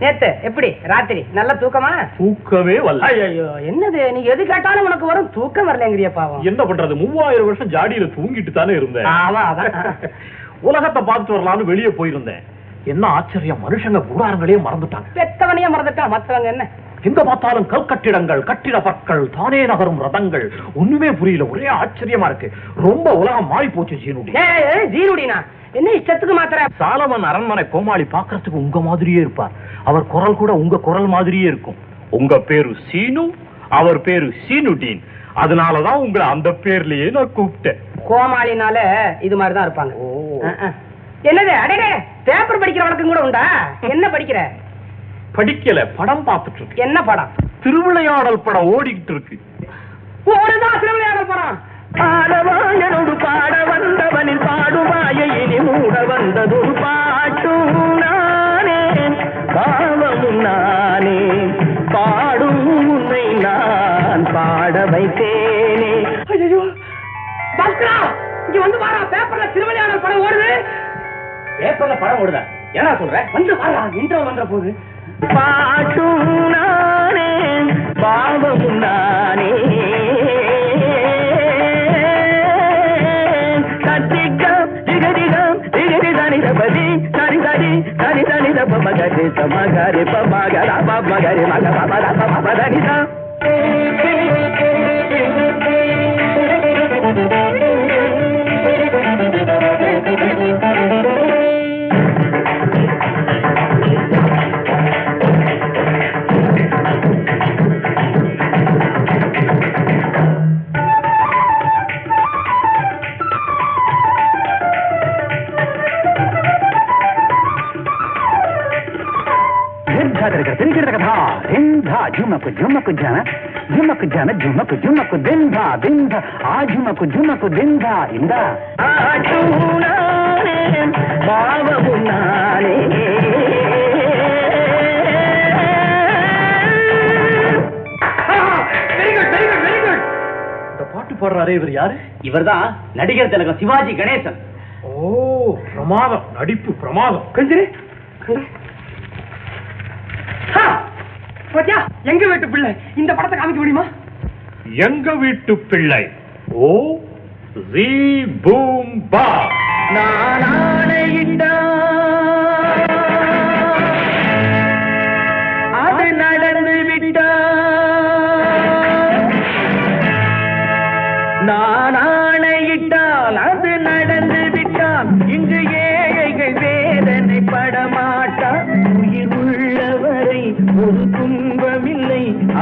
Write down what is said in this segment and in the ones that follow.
நேத்து எப்படி? ராத்திரி. நல்ல தூக்கமா? தூக்கமே வரல. ஐயோ என்னது? நீ எது கேட்டாலும் உனக்கு வரும். தூக்கம் வரலங்கிறிய பாவம். என்ன பண்றது? மூவாயிரம் வருஷம் ஜாடியில தூங்கிட்டு தானே இருந்தேன். ஆமா அதான். உலகத்தை பார்த்துட்டு வரலாம்னு வெளியே போயிருந்தேன். என்ன ஆச்சரியம். மனுஷங்க கூடாரங்களே மறந்துட்டாங்க. பெத்தவனையே மறந்துட்டான் மத்தவங்க என்ன? எங்க பார்த்தாலும் கல் கட்டிடங்கள் கட்டிட பற்கள் தானே நகரும் ரதங்கள். ஒண்ணுமே புரியல. ஒரே ஆச்சரியமா இருக்கு. ரொம்ப உலகம் மாறி போச்சு ஜீனுடி ஜீருடினா என்ன இஷ்டத்துக்கு மாத்திர? சாலமன் அரண்மனை கோமாளி பாக்குறதுக்கு உங்க மாதிரியே இருப்பார். அவர் குரல் கூட உங்க குரல் மாதிரியே இருக்கும். உங்க பேரு சீனு அவர் பேரு சீனுடீன். அதனாலதான் உங்களை அந்த பேர்லயே நான் கூப்பிட்டேன். கோமாளினால இது மாதிரி தான் இருப்பாங்க. என்னது? அடடே! பேப்பர் படிக்கிற வழக்கம் கூட உண்டா? என்ன படிக்கிற? படிக்கல படம் பார்த்துட்டு இருக்கு என்ன படம்? திருவிளையாடல் படம் ஓடிக்கிட்டு இருக்கு. திருவிளையாடல் படம். பாட பாடுவாயை மூட வந்ததொரு பாட்டும் நானே பாவமும் நானே. பாடும் உன்னை நான் பாட வைத்தேனே. ஐயோ பாஸ்கரா இங்க வந்து வாரா பேப்பர்ல திருவிளையாடல் படம் ஓடுது. பேப்பர்ல படம் ஓடுதா? என்ன சொல்ற? வந்து வாரா இன்ட்ரோ வந்த போது. பாட்டும் நானே பாவமும் நானே. சரி சரி சரி தப மகரி சமகரி பமகர பமகரி மக பமர பமதனிதா తిరిగిడగదా దింధా జుమకు జుమకు జన జుమకు జన జుమకు జుమకు దింధా దింధ ఆ జుమకు జుమకు దింధా ఇందా பாட்டும் நானே பாவமும் நானே very good very good very good இந்த பாட்டு பாடுறாரே இவர் யாரு இவர்தான் நடிகர் திலகம் சிவாஜி கணேசன் ஓ பிரமாதம் நடிப்பு பிரமாதம் கொஞ்சிரு பாத்தியா? எங்க வீட்டு பிள்ளை? இந்த படத்தை காமிக்க முடியுமா? எங்க வீட்டு பிள்ளை? ஓ ஜீ பூம் பா. நான்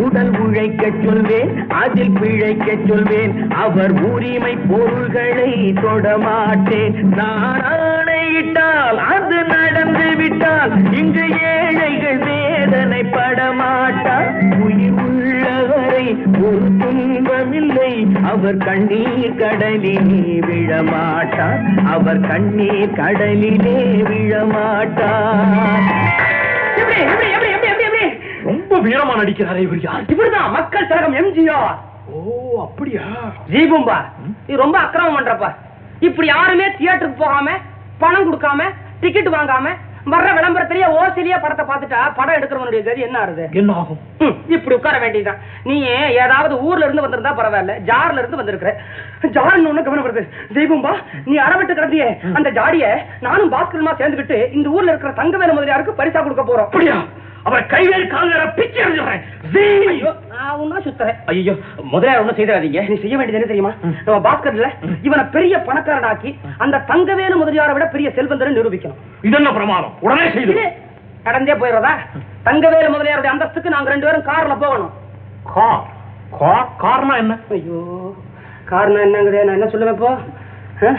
உடல் உழைக்க சொல்வேன் அதில் பிழைக்க சொல்வேன். அவர் உரிமை பொருள்களை தொடமாட்டேன் நான் ஆணையிட்டால் அது நடந்து விட்டால் இங்கு ஏழைகள் வேதனை படமாட்டார் உயிர் உள்ளவரை ஒரு துன்பமில்லை அவர் கண்ணீர் கடலிலே விழமாட்டார் அவர் கண்ணீர் கடலிலே விழமாட்டார் வீரமா நடிக்கிறாரே இவர் யார் இப்படிதான் மக்கள் திலகம் எம்ஜிஆர். ஓ அப்படியா? ஜீபும்பா நீ ரொம்ப அக்கிரமம் பண்றப்பா. இப்படி யாருமே தியேட்டருக்கு போகாம பணம் கொடுக்காம டிக்கெட் வாங்காம வர்ற விளம்பரத்திலேயே ஓசிலியே படத்தை பார்த்துட்டா படம் எடுக்கிறவனுடைய கதி என்ன ஆறுது? என்ன ஆகும்? இப்படி உட்கார வேண்டியதுதான். நீ ஏதாவது ஊர்ல இருந்து வந்திருந்தா பரவாயில்ல ஜார்ல இருந்து வந்திருக்கிற. ஜார்னு ஒண்ணு கவனம் வருது ஜெய்பும்பா நீ அறவிட்டு கிடந்தியே அந்த ஜாடிய நானும் பாஸ்கரமா சேர்ந்துக்கிட்டு இந்த ஊர்ல இருக்கிற தங்கவேல முதலியாருக்கு பரிசா கொடுக்க போறோம். அப்படியா? அவரை கைவேறு கால் வேற பிச்சு எறிஞ்சிடுறேன். ஐயோ நான் சுத்துறேன். ஐயோ முதல்ல ஒண்ணும் செய்திடாதீங்க. நீ செய்ய வேண்டியது என்ன தெரியுமா? நம்ம பாஸ்கர்ல இவனை பெரிய பணக்காரனாக்கி அந்த தங்கவேலு முதலியாரை விட பெரிய செல்வந்தரை நிரூபிக்கணும். இது என்ன பிரமாதம்? உடனே செய்து இது கடந்தே போயிடுறதா? தங்கவேலு முதலியாருடைய அந்தஸ்துக்கு நாங்க ரெண்டு பேரும் கார்ல போகணும். கார்? கார்? காரணம் என்ன? ஐயோ காரணம் என்னங்குதே நான் என்ன சொல்லுவேன் இப்போ?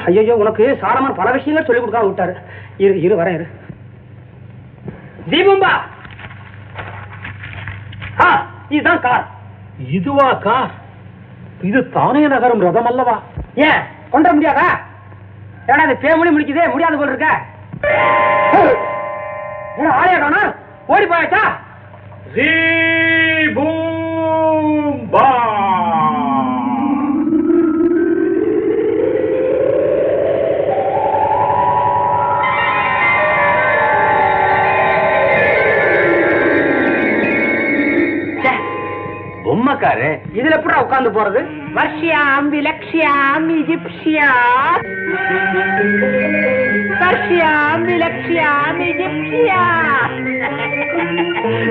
ஐயோ உனக்கு சாரமான பல விஷயங்கள் சொல்லி கொடுக்காம விட்டாரு. இரு இரு வரேன் இரு. தீபம்பா! இதுதான் கார். இதுவா கார்? இது தானே நகரும் ரதம் அல்லவா? ஏன்? கொண்டு முடியாதா? ஏடா அது பேமொழி முடிக்குதே முடியாது போல இருக்க. ஆளையா காணோம்? ஓடி போயாச்சா? பூம்பா உட்காரு இதுல எப்படி உட்கார்ந்து போறது வர்ஷியாம் விலக்ஷியாம் இஜிப்சியாம் வர்ஷியாம் விலக்ஷியாம் இஜிப்சியாம்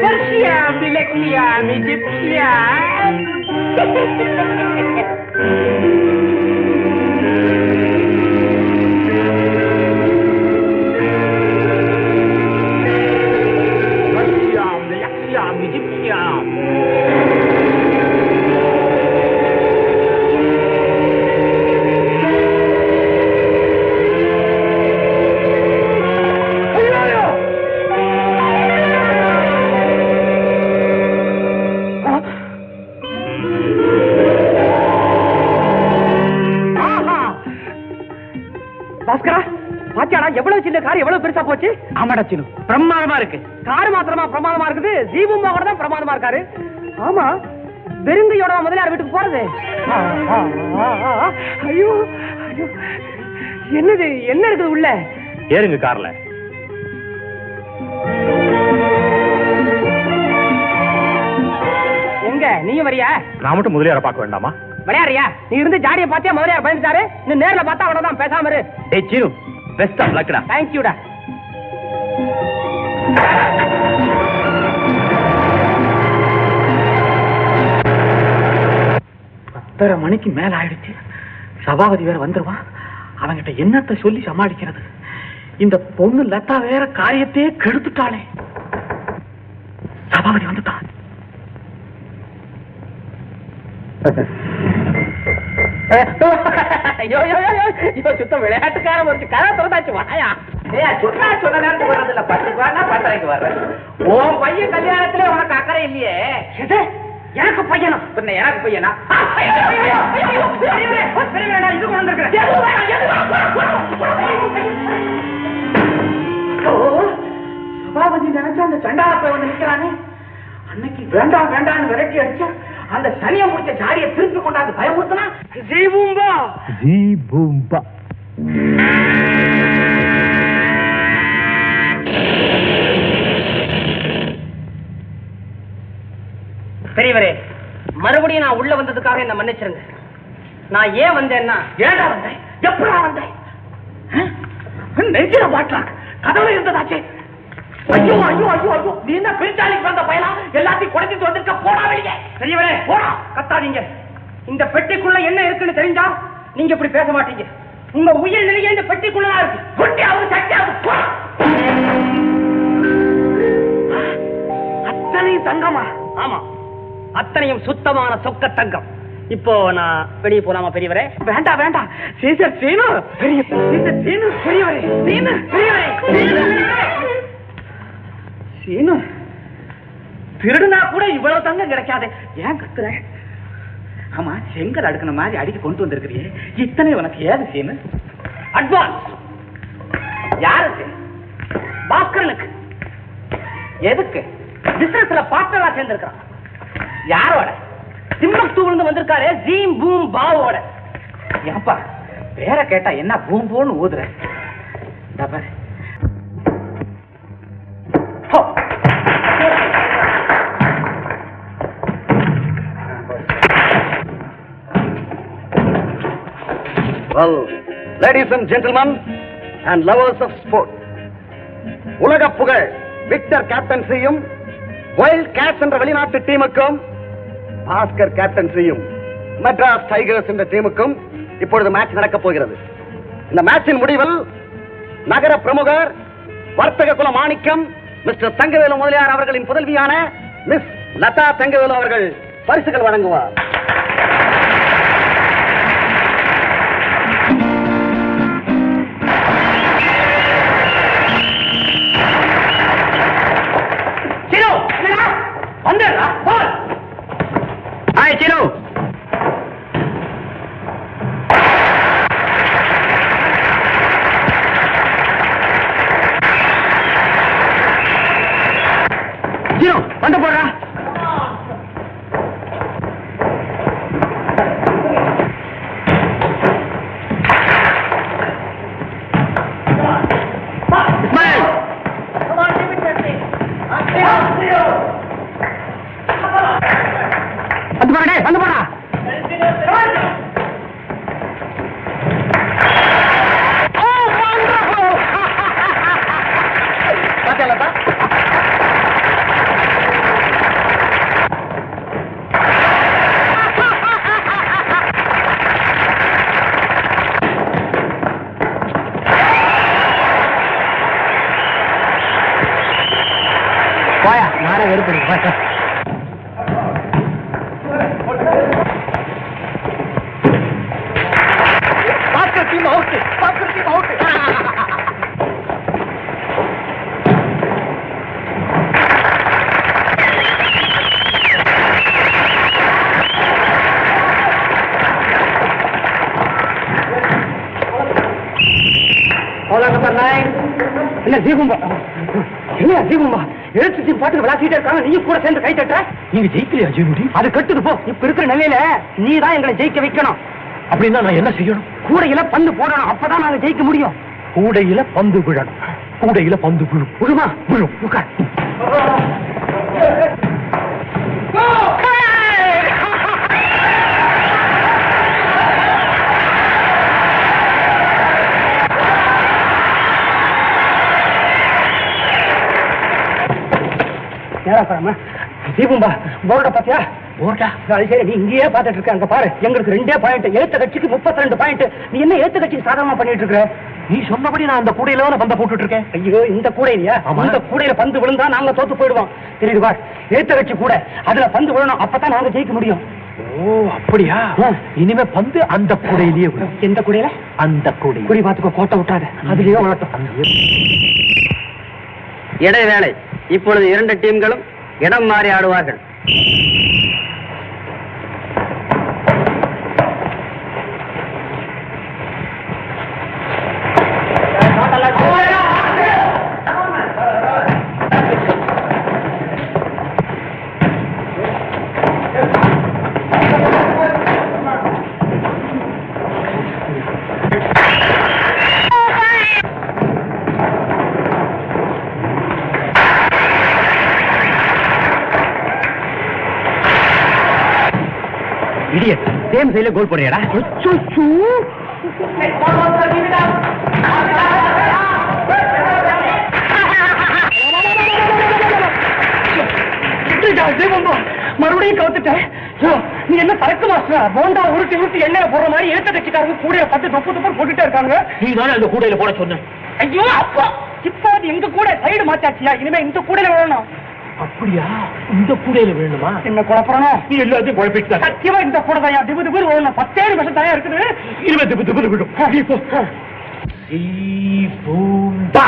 வர்ஷியாம் விலக்ஷியாம் இஜிப்சியாம் பாத்தியாடா எவ்வளவு சின்ன கார் எவ்வளவு பெருசா போச்சு? ஆமாடா சினு பிரமாதமா இருக்கு. கார் மாத்திரமா பிரமாதமா இருக்குது. ஜீபும்பா கூட தான் பிரமாதமா இருக்காரு. ஆமா வெறுங்கையோட முதலியார் வீட்டுக்கு போறது. ஐயோ ஐயோ. என்னது என்ன இருக்குது உள்ள? ஏறுங்க கார்ல. எங்க நீயும் வரியா? நான் மட்டும் முதலியார பார்க்க வேண்டாமா? விளையாடுறியா? நீ இருந்து ஜாடியை பார்த்தியா? முதலியார் பயந்துட்டாரு. இன்னும் நேர்ல பார்த்தா அவ்வளவுதான் பேசாம இரு. டேய் சீனு. பெஸ்ட் ஆஃப் லக்டா தேங்க்யூடா பத்தரை மணிக்கு மேல ஆயிடுச்சு. சபாபதி வேற வந்துருவான் அவன்கிட்ட என்னத்த சொல்லி சமாளிக்கிறது? இந்த பொண்ணு லதா வேற காரியத்தையே கெடுத்துட்டாளே. சபாபதி வந்துட்டான் ஐயோ ஐயோ ஐயோ ஐயோ சுத்தம் விளையாட்டுக்காரன் ஒரு கதை திறந்தாச்சு வாயா ஏய் சொன்னா சொன்ன நேரத்துக்கு வர்றது இல்ல பத்துக்கு வாங்க பத்தரைக்கு வர்றேன் உன் பையன் கல்யாணத்துல உனக்கு அக்கறை இல்லையே எனக்கு பையனா பின்ன எனக்கு பையனா இது கொண்டு வந்திருக்கிறேன். சபாபதி நினைச்சா அந்த சண்டாள போய் வந்து நிக்கிறானே அன்னைக்கு வேண்டாம் வேண்டாம்னு விரட்டி அடிச்சா அந்த சனியை முடிச்ச ஜாடியை திருப்பி கொண்டாந்து பயமுறுத்தினா ஜீவும்பா ஜீ பூம்பா. பெரியவரே மறுபடியும் நான் உள்ள வந்ததுக்காக என்ன மன்னிச்சிருங்க. நான் ஏன் வந்தேன்னா ஏடா வந்தேன்? எப்படா வந்தேன்? நெஞ்சில பாட்டலாம் கதவுல இருந்ததாச்சே. ஐயோ ஐயோ ஐயோ ஐயோ. நீ என்ன பெருச்சாலிக்கு வந்த பயனா எல்லாத்தையும் குறைச்சிட்டு வந்திருக்க. போடா வெளியே. பெரியவரே. போடா. கத்தாதீங்க. இந்த பெட்டிக்குள்ள என்ன இருக்குன்னு தெரிஞ்சா நீங்க இப்படி பேச மாட்டீங்க. உங்க உயிர் நிலையே இந்த பெட்டிக்குள்ளதான் இருக்கு. குட்டியாவது சட்டியாவது போடா அத்தனை தங்கமா? ஆமா. அத்தனையும் சுத்தமான சொக்க தங்கம் இப்போ நான் வெளியே போலாமா பெரியவரே? வேண்டாம் வேண்டாம் சீசர் சீனு. பெரிய சீசர் சீனு பெரியவரே. சீனு பெரியவரே. சீனு. திருடுனா கூட இவ்வளவு தங்கம் கிடைக்காது. ஏன் கத்துற? ஆமா செங்கல் அடுக்கின மாதிரி அடிக்க கொண்டு வந்திருக்கிறியே. இத்தனை உனக்கு ஏது சீனு? அட்வான்ஸ் யாருக்கு பாஸ்கரனுக்கு. எதுக்கு? பிசினஸ்ல பார்ட்னரா சேர்ந்திருக்கான் யாரோட? திம்பக்தூர்ல வந்திருக்காரு ஜீம் பூம் பாவோட. ஏப்பா பேரை கேட்டா என்ன பூம் பூன்னு ஊதுற? இந்தா பாரு. Well, ladies and gentlemen and lovers of sport, உலக புகழ் விக்டர் கேப்டன்சியும் வைல்ட் கேட்ஸ் என்ற வெளிநாட்டு டீமுக்கும் பாஸ்கர் கேப்டன் செய்யும் மெட்ராஸ் டைகர்ஸ் என்ற டீமுக்கும் இப்பொழுது மேட்ச் நடக்கப் போகிறது. இந்த மேட்சின் முடிவில் நகர பிரமுகர் வர்த்தக குல மாணிக்கம் மிஸ்டர் தங்கவேலு முதலியார் அவர்களின் புதல்வியான மிஸ் லதா தங்கவேலு அவர்கள் பரிசுகள் வழங்குவார். நானே வெறுப்பு போயா Bhaskar team out Bhaskar team out என்ன தீபம்பா என்ன தீபம்பா எழுத்து பாட்டு விளையாடிட்டே இருக்காங்க நீ கூட சேர்ந்து கை தட்டுற? நீங்க ஜெயிக்கலையா ஜெயமுடி அது கட்டுது போ. இப்ப இருக்கிற நிலையில நீ தான் எங்களை ஜெயிக்க வைக்கணும். அப்படின்னா நான் என்ன செய்யணும்? கூடையில பந்து போடணும். அப்பதான் நாங்க ஜெயிக்க முடியும். கூடையில பந்து விழணும். கூடையில பந்து விழும். விழுமா? விழும். உட்கார். நேரா பாருமா தீபம்பா போர்ட பாத்தியா அது சரி நீ இங்கேயே பாத்துட்டு இருக்க அங்க பாரு. எங்களுக்கு ரெண்டே பாயிண்ட் எழுத்த கட்சிக்கு முப்பத்தி ரெண்டு பாயிண்ட் நீ என்ன எழுத்த கட்சிக்கு சாதகமா பண்ணிட்டு இருக்க? நீ சொன்னபடி நான் அந்த கூடையில பந்த போட்டுட்டு இருக்கேன். ஐயோ இந்த கூடை இல்லையா. இந்த கூடையில பந்து விழுந்தா நாங்க தோத்து போயிடுவோம். தெரியுது பார் எழுத்த கட்சி கூட அதுல பந்து விழணும் அப்பதான் நாங்க ஜெயிக்க முடியும். ஓ அப்படியா. இனிமே பந்து அந்த கூடையிலேயே எந்த கூடையில? அந்த கூடை குறி பாத்துக்கோ கோட்டை விட்டாத. அதுலயே விழட்டும் இடைவேளை இப்பொழுது இரண்டு டீம்களும் இடம் மாறி ஆடுவார்கள். சேம் சைடுல கோல் போடுறியாடா? மறுபடியும் கவுத்துட்டேன். நீ என்ன சரக்கு மாஸ்டரா? போண்டா உருட்டி உருட்டி எண்ணெயில போடுற மாதிரி எழுத்த கட்சிக்காரங்க கூட பத்து தொப்பு தொப்பு போட்டுட்டே இருக்காங்க. நீ தானே அந்த கூடையில போட சொன்ன? ஐயோ அப்பா. இப்போ எங்க கூட சைடு மாத்தாச்சியா? இனிமே இந்த கூடையில விழணும். அப்படியா? இந்த கூடையில வேணுமா? என்ன குழப்பறணும் நீ எல்லாத்தையும் குழப்பிட்டு சத்தியமா இந்த கூட தான் திபு திபு விழணும் பத்தே நிமிஷம் தயா இருக்குது. இனிமே திப்பு திப்பு விடும். பூம்பா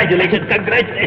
congratulation mister Bhaskar congratulation congratulation